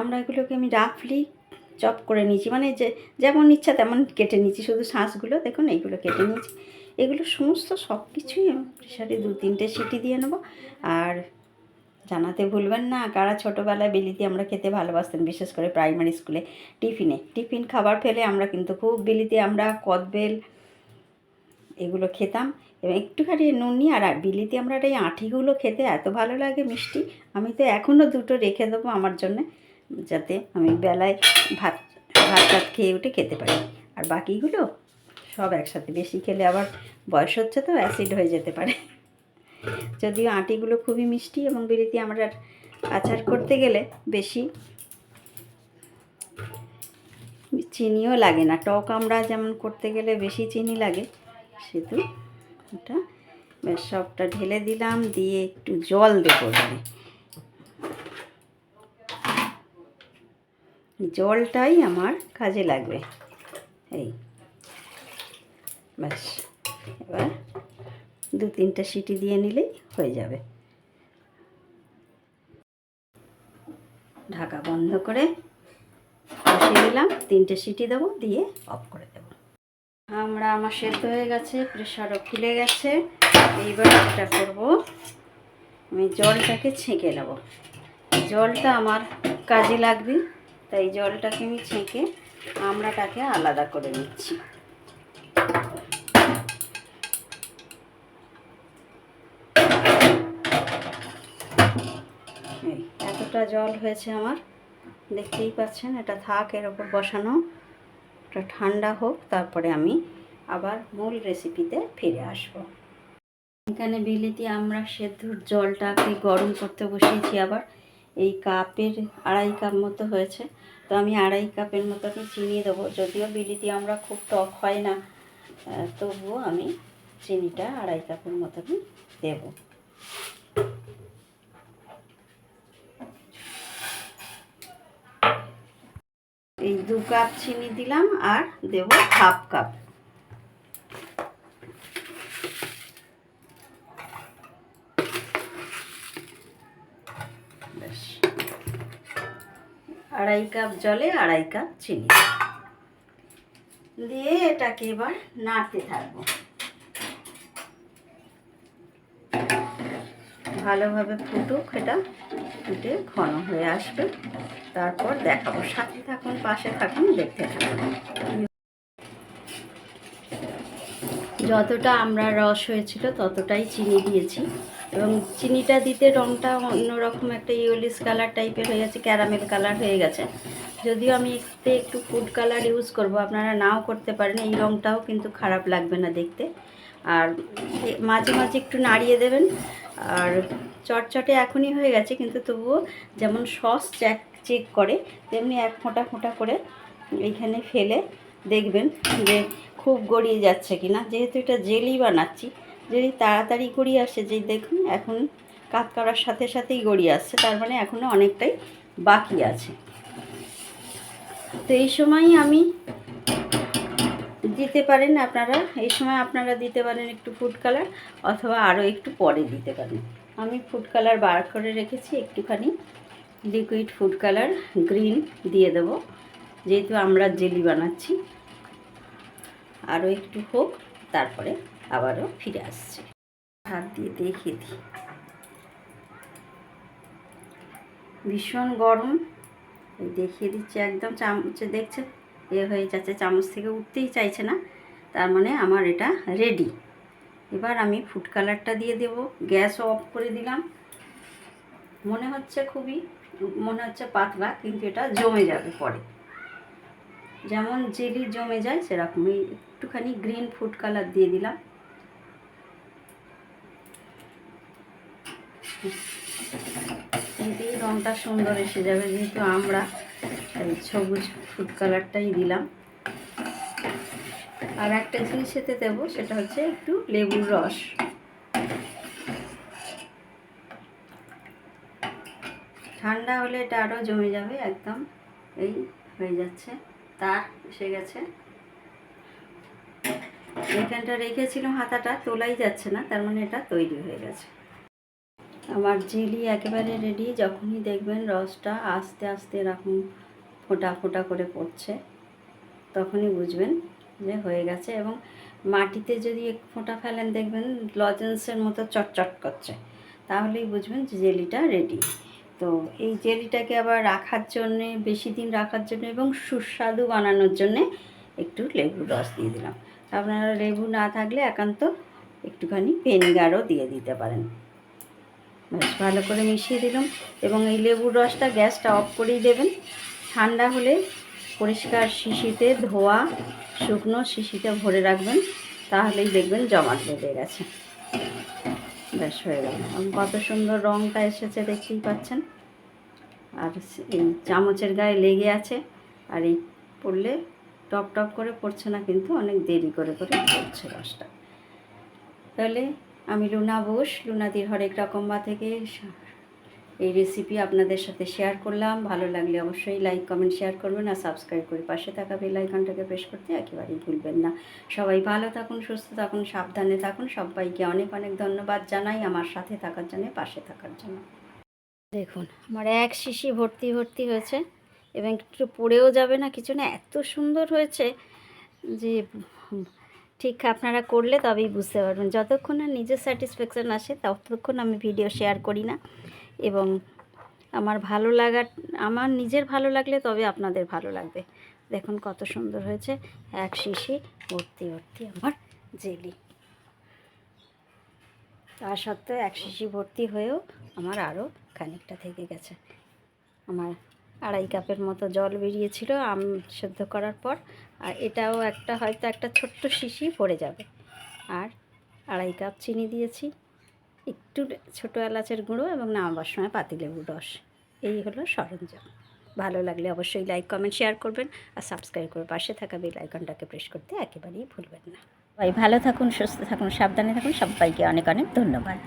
আমরা এগুলোকে আমি রাফলি চপ করে নিয়েছি। মানে যে, যেমন ইচ্ছা তেমন কেটে নিয়েছি। শুধু শাঁসগুলো, দেখুন, এইগুলো কেটে নিয়েছি। এগুলো সমস্ত সব কিছুই আমি প্রেশারে দু তিনটে সিটি দিয়ে নেব। আর জানাতে ভুলবেন না, কারা ছোটোবেলায় বিলিতি আমরা খেতে ভালোবাসতেন, বিশেষ করে প্রাইমারি স্কুলে টিফিনে। টিফিন খাবার ফেলে আমরা কিন্তু খুব বিলিতি আমরা কদবেল এগুলো খেতাম। এবং একটুখানি নুন নিয়ে, আর বিলিতি আমরা এই আঁঠিগুলো খেতে এত ভালো লাগে মিষ্টি, আমি তো এখনও দুটো রেখে দেবো আমার জন্যে। যাতে আমি বেলায় ভাত ভাত টাত খেয়ে উঠে খেতে পারি। আর বাকিগুলো সব একসাথে। বেশি খেলে আবার বয়স হচ্ছে তো, অ্যাসিড হয়ে যেতে পারে। যদিও আটিগুলো খুবই মিষ্টি এবং বিলিতি আমরা আচার করতে গেলে বেশি চিনিও লাগে না। টক আমরা যেমন করতে গেলে বেশি চিনি লাগে, সেহেতু ওটা সবটা ঢেলে দিলাম, দিয়ে একটু জল দেবো জলটাই আমার কাজে লাগবে। এই। ব্যাস। এবার দু তিনটা সিটি দিয়ে নিলেই হয়ে যাবে। ঢাকা বন্ধ করে বসিয়ে দিলাম। তিনটে সিটি দেবো, দিয়ে অফ করে দেবো। আমরা আমার সেদ্ধ হয়ে গেছে প্রেশারও খুলে গেছে। এইবার যেটা করব। আমি জলটাকে ছেঁকে নেব। জলটা আমার কাজে লাগবে। তাই জলটাকে আমি ছেঁকে আমড়াটাকে আলাদা করে নিচ্ছি। এতটা জল হয়েছে আমার। দেখতেই পাচ্ছেন, এটা থাক, এর ওপর বসানো। এটা ঠান্ডা হোক, তারপরে আমি আবার মূল রেসিপিতে ফিরে আসব। এখানে বিলিতি আমরা সেদ্ধর জলটাকে গরম করতে বসিয়েছি আবার। এই কাপের আড়াই কাপ মতো হয়েছে। তো আমি আড়াই কাপের মতো আমি চিনি দেবো। যদিও বিলিতি আমরা খুব টক হয় না তবুও আমি চিনিটা আড়াই কাপের মতো আমি দেবো। এই দু কাপ চিনি দিলাম আর দেব হাফ কাপ ব্যাস। আড়াই কাপ জলে আড়াই কাপ চিনি। দিয়ে এটাকে এবার নাড়তে থাকব। ভালোভাবে ফুটুক, এটা ফুটে ঘন হয়ে আসবে। তারপর দেখাবো। সাথে থাকুন, পাশে থাকুন, দেখতে থাকুন। যতটা আমরা রস হয়েছিল ততটাই চিনি দিয়েছি। এবং চিনিটা দিতে রঙটা অন্যরকম একটা ইউলিস কালার টাইপের হয়ে গেছে, ক্যারামেল কালার হয়ে গেছে। যদিও আমি এতে একটু ফুড কালার ইউজ করব, আপনারা নাও করতে পারেন, এই রঙটাও কিন্তু খারাপ লাগবে না দেখতে। আর মাঝে মাঝে একটু নাড়িয়ে দেবেন, আর চটচটে এখনই হয়ে গেছে, কিন্তু তবুও যেমন সস চেক চেক করে, তেমনি এক ফোঁটা ফোঁটা করে এইখানে ফেলে দেখবেন যে খুব গড়িয়ে যাচ্ছে কি না যেহেতু এটা জেলি বানাচ্ছি, যদি তাড়াতাড়ি গড়িয়ে আসে, যে দেখুন এখন কাত করার সাথে সাথেই গড়িয়ে আসছে, তার মানে এখনও অনেকটাই বাকি আছে। তো এই সময়ই আমি দিতে পারেন আপনারা, এই সময় আপনারা দিতে পারেন একটু ফুড কালার অথবা আরও একটু পরে দিতে পারেন। আমি ফুড কালার বার করে রেখেছি, একটুখানি লিকুইড ফুড কালার গ্রিন দিয়ে দেব, যেহেতু আমরা জেলি বানাচ্ছি। আরও একটু হোক, তারপরে আবারও ফিরে আসছি। হাত দিয়ে দেখে দিই। ভীষণ গরম। দেখিয়ে দিচ্ছে একদম চামচে দেখছে এ হয়ে যাচ্ছে, চামচ থেকে উঠতেই চাইছে না। তার মানে আমার এটা রেডি এবার আমি ফুড কালারটা দিয়ে দেব। গ্যাসও অফ করে দিলাম। মনে হচ্ছে খুবই, মনে হচ্ছে পাতলা, কিন্তু এটা জমে যাবে পরে। যেমন জেলি জমে যায় সেরকম এই একটুখানি গ্রিন ফুড কালার দিয়ে দিলাম। এতেই রঙটা সুন্দর এসে যাবে, যেহেতু আমরা সবুজ ফুড কালারটাই দিলাম। আর একটা জিনিস এতে দেবো, সেটা হচ্ছে একটু লেবুর রস। ঠান্ডা হলে এটা আরও জমে যাবে, একদম এই হয়ে যাচ্ছে, তার এসে গেছে। এখানটা রেখেছিলাম হাতাটা, তোলাই যাচ্ছে না, তার মানে এটা তৈরি হয়ে গেছে। আমার জেলি একেবারে রেডি যখনই দেখবেন রসটা আস্তে আস্তে এরকম ফোঁটা ফোঁটা করে পড়ছে, তখনই বুঝবেন যে হয়ে গেছে এবং মাটিতে যদি এক ফোঁটা ফেলেন, দেখবেন লজেন্সের মতো চটচট করছে, তাহলেই বুঝবেন যে জেলিটা রেডি তো এই জেলিটাকে আবার রাখার জন্যে, বেশি দিন রাখার জন্য এবং সুস্বাদু বানানোর জন্যে একটু লেবুর রস দিয়ে দিলাম। আপনারা লেবু না থাকলে একান্ত একটুখানি ভেনিগারও দিয়ে দিতে পারেন। বেশ, ভালো করে মিশিয়ে দিলাম এবং এই লেবুর রসটা গ্যাসটা অফ করেই দেবেন। ঠান্ডা হলে পরিষ্কার শিশিতে ধোয়া, শুকনো শিশিতে ভরে রাখবেন, তাহলেই দেখবেন জমাট বেঁধে গেছে। বেশ, হয়ে গেল। কত সুন্দর রঙটা এসেছে দেখতেই পাচ্ছেন। আর চামচের গায়ে লেগে আছে। আর এই পড়লে টপ টপ করে পড়ছে না, কিন্তু অনেক দেরি করে করে পড়ছে রসটা তাহলে আমি লুনা বোস লুনাদির হরেক রকম্বা থেকে এই রেসিপি আপনাদের সাথে শেয়ার করলাম। ভালো লাগলে অবশ্যই লাইক কমেন্ট শেয়ার করবেন আর সাবস্ক্রাইব করে পাশে থাকা বেল আইকনটাকে প্রেস করতে একেবারেই ভুলবেন না। সবাই ভালো থাকুন, সুস্থ থাকুন, সাবধানে থাকুন। সবাইকে অনেক অনেক ধন্যবাদ জানাই আমার সাথে থাকার জন্য, পাশে থাকার জন্য। দেখুন, আমার এক শিশি ভর্তি ভর্তি হয়েছে। এবং একটু পড়েও যাবে না, কিছু না, এত সুন্দর হয়েছে যে ঠিক আপনারা করলে তবেই বুঝতে পারবেন। যতক্ষণ না নিজের স্যাটিসফ্যাকশান আসে, ততক্ষণ আমি ভিডিও শেয়ার করি না। এবং আমার ভালো লাগার আমার নিজের ভালো লাগলে তবে আপনাদের ভালো লাগবে। দেখুন কত সুন্দর হয়েছে, এক শিশি ভর্তি ভর্তি আমার জেলি। তা সত্ত্বেও এক শিশি ভর্তি হয়েও আমার আরও খানিকটা থেকে গেছে। আমার আড়াই কাপের মতো জল বেরিয়েছিল আম সেদ্ধ করার পর। আর এটাও একটা হয়তো একটা ছোট্ট শিশি পড়ে যাবে। আর আড়াই কাপ চিনি দিয়েছি। একটু ছোটো এলাচের গুঁড়ো এবং নামাবার সময় পাতিলেবুর রস। এই হলো সরঞ্জাম। ভালো লাগলে অবশ্যই লাইক, কমেন্ট, শেয়ার করবেন আর সাবস্ক্রাইব করে পাশে থাকা বেল আইকনটাকে প্রেস করতে একেবারেই ভুলবেন না। ভাই ভালো থাকুন, সুস্থ থাকুন, সাবধানে থাকুন। সবাইকে অনেক অনেক ধন্যবাদ।